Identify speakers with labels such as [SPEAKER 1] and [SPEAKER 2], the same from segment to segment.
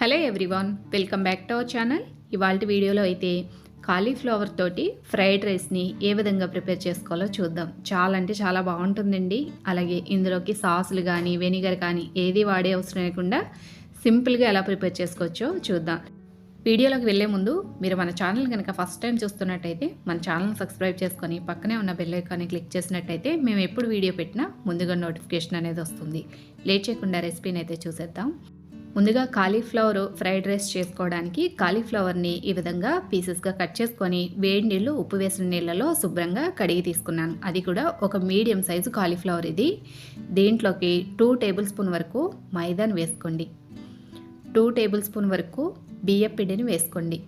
[SPEAKER 1] Hello everyone welcome back to our channel. ఇవాళ వీడియోలో అయితే కాలీఫ్లవర్ తోటి ఫ్రైడ్ రైస్ని ఏ విధంగా ప్రిపేర్ చేసుకోవాలో చూద్దాం. చాలా అంటే చాలా బాగుంటుందండి. అలాగే ఇందులోకి సాసులు కానీ వెనిగర్ కానీ ఏది వాడే అవసరం లేకుండా సింపుల్గా ఎలా ప్రిపేర్ చేసుకోవచ్చో చూద్దాం. వీడియోలోకి వెళ్ళే ముందు మీరు మన ఛానల్ కనుక ఫస్ట్ టైం చూస్తున్నట్టయితే మన ఛానల్ సబ్స్క్రైబ్ చేసుకొని పక్కనే ఉన్న బెల్ ఐకాన్ని క్లిక్ చేసినట్టయితే మేము ఎప్పుడు వీడియో పెట్టినా ముందుగా నోటిఫికేషన్ అనేది వస్తుంది. లేట్ చేయకుండా రెసిపీని అయితే చూసేద్దాం. ముందుగా కాలీఫ్లవర్ ఫ్రైడ్ రైస్ చేసుకోవడానికి కాలీఫ్లవర్ని ఈ విధంగా పీసెస్గా కట్ చేసుకొని వేడి నీళ్ళు ఉప్పు వేసిన నీళ్ళలో శుభ్రంగా కడిగి తీసుకున్నాను. అది కూడా ఒక మీడియం సైజు కాలీఫ్లవర్ ఇది. దీంట్లోకి టూ టేబుల్ స్పూన్ వరకు మైదాను వేసుకోండి. టూ టేబుల్ స్పూన్ వరకు బియ్య పిండిని వేసుకోండి.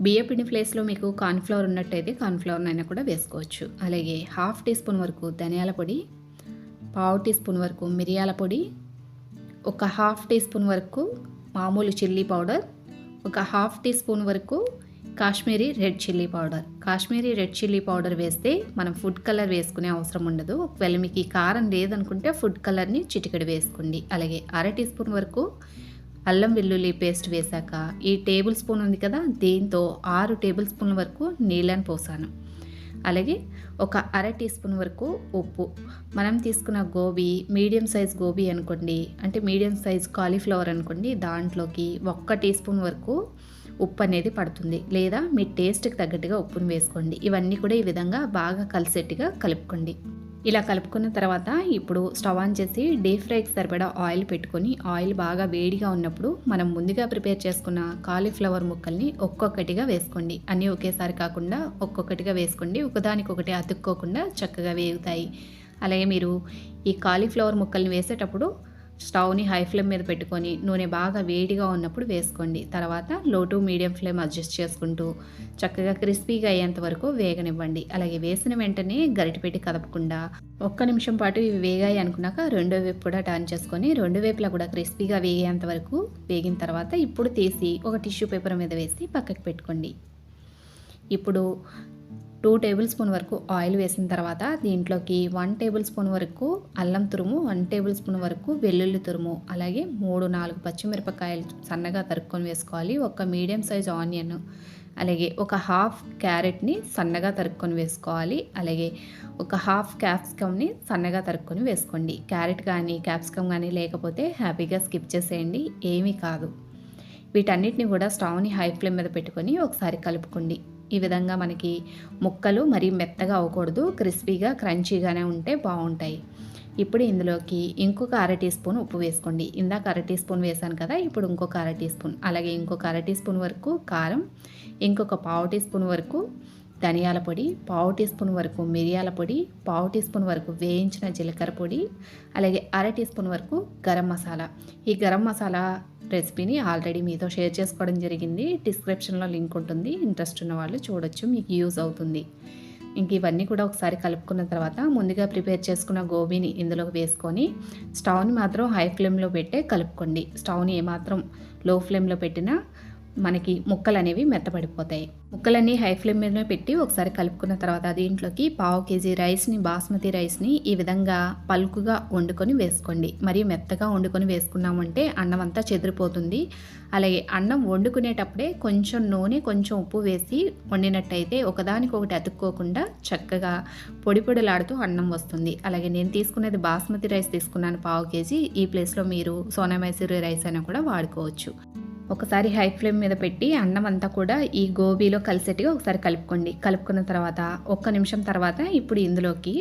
[SPEAKER 1] బియ్య పిండి ప్లేస్లో మీకు కార్న్ఫ్లవర్ ఉన్నట్టయితే కార్న్ఫ్లవర్ అయినా కూడా వేసుకోవచ్చు. అలాగే హాఫ్ టీ స్పూన్ వరకు ధనియాల పొడి పావు టీ స్పూన్ వరకు మిరియాల పొడి ఒక హాఫ్ టీ స్పూన్ వరకు మామూలు చిల్లీ పౌడర్ ఒక హాఫ్ టీ స్పూన్ వరకు Kashmiri red chilli powder. Kashmiri red chilli powder వేస్తే మనం ఫుడ్ కలర్ వేసుకునే అవసరం ఉండదు. ఒకవేళ మీకు ఈ కారం లేదనుకుంటే ఫుడ్ కలర్ని చిటికెడు వేసుకోండి. అలాగే అర టీ స్పూన్ వరకు అల్లం వెల్లుల్లి పేస్ట్ వేశాక ఈ టేబుల్ స్పూన్ ఉంది కదా దీంతో ఆరు టేబుల్ స్పూన్ల వరకు నీళ్ళని పోసాను. అలాగే ఒక అర టీ స్పూన్ వరకు ఉప్పు. మనం తీసుకున్న గోబీ మీడియం సైజ్ గోబీ అనుకోండి అంటే మీడియం సైజ్ కాలీఫ్లవర్ అనుకోండి దాంట్లోకి ఒక్క టీ స్పూన్ వరకు ఉప్పు అనేది పడుతుంది. లేదా మీ టేస్ట్కి తగ్గట్టుగా ఉప్పును వేసుకోండి. ఇవన్నీ కూడా ఈ విధంగా బాగా కలిసేట్టుగా కలుపుకోండి. ఇలా కలుపుకున్న తర్వాత ఇప్పుడు స్టవ్ ఆన్ చేసి డీప్ ఫ్రైకి సరిపడా ఆయిల్ పెట్టుకొని ఆయిల్ బాగా వేడిగా ఉన్నప్పుడు మనం ముందుగా ప్రిపేర్ చేసుకున్న కాలీఫ్లవర్ ముక్కల్ని ఒక్కొక్కటిగా వేసుకోండి. అన్నీ ఒకేసారి కాకుండా ఒక్కొక్కటిగా వేసుకోండి. ఒకదానికొకటి అతుక్కోకుండా చక్కగా వేగుతాయి. అలాగే మీరు ఈ కాలీఫ్లవర్ ముక్కల్ని వేసేటప్పుడు స్టవ్ని హై ఫ్లేమ్ మీద పెట్టుకొని నూనె బాగా వేడిగా ఉన్నప్పుడు వేసుకోండి. తర్వాత లో టు మీడియం ఫ్లేమ్ అడ్జస్ట్ చేసుకుంటూ చక్కగా క్రిస్పీగా అయ్యేంత వరకు వేగనివ్వండి. అలాగే వేసిన వెంటనే గరిటె పెట్టి కదపకుండా ఒక్క నిమిషం పాటు ఇవి వేగాయి అనుకున్నాక రెండో వైపు కూడా టర్న్ చేసుకొని రెండు వైపులా కూడా క్రిస్పీగా వేగేంత వరకు వేగిన తర్వాత ఇప్పుడు తీసి ఒక టిష్యూ పేపర్ మీద వేసి పక్కకి పెట్టుకోండి. ఇప్పుడు టూ టేబుల్ స్పూన్ వరకు ఆయిల్ వేసిన తర్వాత దీంట్లోకి వన్ టేబుల్ స్పూన్ వరకు అల్లం తురుము వన్ టేబుల్ స్పూన్ వరకు వెల్లుల్లి తురుము అలాగే మూడు నాలుగు పచ్చిమిరపకాయలు సన్నగా తరుక్కొని వేసుకోవాలి. ఒక మీడియం సైజ్ ఆనియన్ అలాగే ఒక హాఫ్ క్యారెట్ని సన్నగా తరుక్కొని వేసుకోవాలి. అలాగే ఒక హాఫ్ క్యాప్సికమ్ని సన్నగా తరుక్కొని వేసుకోండి. క్యారెట్ కానీ క్యాప్సికమ్ కానీ లేకపోతే హ్యాపీగా స్కిప్ చేసేయండి. ఏమీ కాదు. వీటన్నిటిని కూడా స్టవ్ని హై ఫ్లేమ్ మీద పెట్టుకొని ఒకసారి కలుపుకోండి. ఈ విధంగా మనకి ముక్కలు మరీ మెత్తగా అవ్వకూడదు క్రిస్పీగా క్రంచీగానే ఉంటే బాగుంటాయి. ఇప్పుడు ఇందులోకి ఇంకొక అర టీ స్పూన్ ఉప్పు వేసుకోండి. ఇందాక అర టీ స్పూన్ వేసాను కదా ఇప్పుడు ఇంకొక అర టీ స్పూన్. అలాగే ఇంకొక అర టీ స్పూన్ వరకు కారం ఇంకొక పావు టీ స్పూన్ వరకు ధనియాల పొడి పావు టీ స్పూన్ వరకు మిరియాల పొడి పావు టీ స్పూన్ వరకు వేయించిన జీలకర్ర పొడి అలాగే అర టీ స్పూన్ వరకు గరం మసాలా. ఈ గరం మసాలా రెసిపీని ఆల్రెడీ మీతో షేర్ చేసుకోవడం జరిగింది. డిస్క్రిప్షన్లో లింక్ ఉంటుంది. ఇంట్రెస్ట్ ఉన్న వాళ్ళు చూడొచ్చు. మీకు యూజ్ అవుతుంది. ఇంక ఇవన్నీ కూడా ఒకసారి కలుపుకున్న తర్వాత ముందుగా ప్రిపేర్ చేసుకున్న గోబీని ఇందులోకి వేసుకొని స్టవ్ని మాత్రం హై ఫ్లేమ్లో పెట్టే కలుపుకోండి. స్టవ్ని ఏమాత్రం లో ఫ్లేమ్లో పెట్టినా మనకి ముక్కలు అనేవి మెత్తపడిపోతాయి. ముక్కలన్నీ హై ఫ్లేమ్ మీద పెట్టి ఒకసారి కలుపుకున్న తర్వాత దీంట్లోకి పావు కేజీ రైస్ని బాస్మతి రైస్ని ఈ విధంగా పలుకుగా వండుకొని వేసుకోండి. మరి మెత్తగా వండుకొని వేసుకున్నామంటే అన్నం అంతా చెదిరిపోతుంది. అలాగే అన్నం వండుకునేటప్పుడే కొంచెం నూనె కొంచెం ఉప్పు వేసి వండినట్టయితే ఒకదానికొకటి అతుక్కోకుండా చక్కగా పొడి పొడిలాడుతూ అన్నం వస్తుంది. అలాగే నేను తీసుకునేది బాస్మతి రైస్ తీసుకున్నాను పావు కేజీ. ఈ ప్లేస్లో మీరు సోనా మైసూరి రైస్ అయినా కూడా వాడుకోవచ్చు. ఒకసారి హై ఫ్లేమ్ మీద పెట్టి అన్నం అంతా కూడా ఈ గోబీలో కలిసేట్టుగా ఒకసారి కలుపుకోండి. కలుపుకున్న తర్వాత ఒక్క నిమిషం తర్వాత ఇప్పుడు ఇందులోకి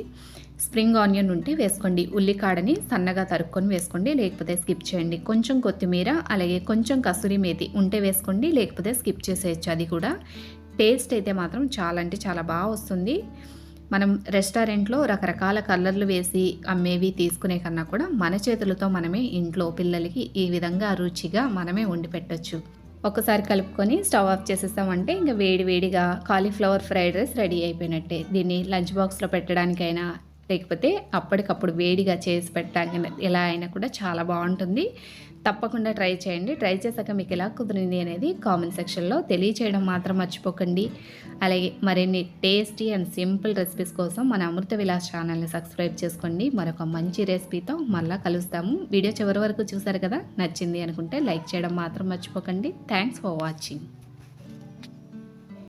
[SPEAKER 1] స్ప్రింగ్ ఆనియన్ ఉంటే వేసుకోండి. ఉల్లికాడని సన్నగా తరుక్కొని వేసుకోండి లేకపోతే స్కిప్ చేయండి. కొంచెం కొత్తిమీర అలాగే కొంచెం కసూరి మేతి ఉంటే వేసుకోండి లేకపోతే స్కిప్ చేసేయచ్చు. అది కూడా టేస్ట్ అయితే మాత్రం చాలా అంటే చాలా బాగా వస్తుంది. మనం రెస్టారెంట్లో రకరకాల కలర్లు వేసి అమ్మేవి తీసుకునే కన్నా కూడా మన చేతులతో మనమే ఇంట్లో పిల్లలకి ఈ విధంగా రుచిగా మనమే వండి పెట్టచ్చు. ఒకసారి కలుపుకొని స్టవ్ ఆఫ్ చేసేస్తామంటే ఇంకా వేడి వేడిగా కాలీఫ్లవర్ ఫ్రైడ్ రైస్ రెడీ అయిపోయినట్టే. దీన్ని లంచ్ బాక్స్లో పెట్టడానికైనా లేకపోతే అప్పటికప్పుడు వేడిగా చేసి పెట్టాక ఎలా అయినా కూడా చాలా బాగుంటుంది. తప్పకుండా ట్రై చేయండి. ట్రై చేశాక మీకు ఎలా కుదిరింది అనేది కామెంట్ సెక్షన్లో తెలియచేయడం మాత్రం మర్చిపోకండి. అలాగే మరిన్ని టేస్టీ అండ్ సింపుల్ రెసిపీస్ కోసం మన అమృత విలాస్ ఛానల్ని సబ్స్క్రైబ్ చేసుకోండి. మరొక మంచి రెసిపీతో మళ్ళీ కలుస్తాము. వీడియో చివరి వరకు చూసారు కదా? నచ్చింది అనుకుంటే లైక్ చేయడం మాత్రం మర్చిపోకండి. Thanks for watching.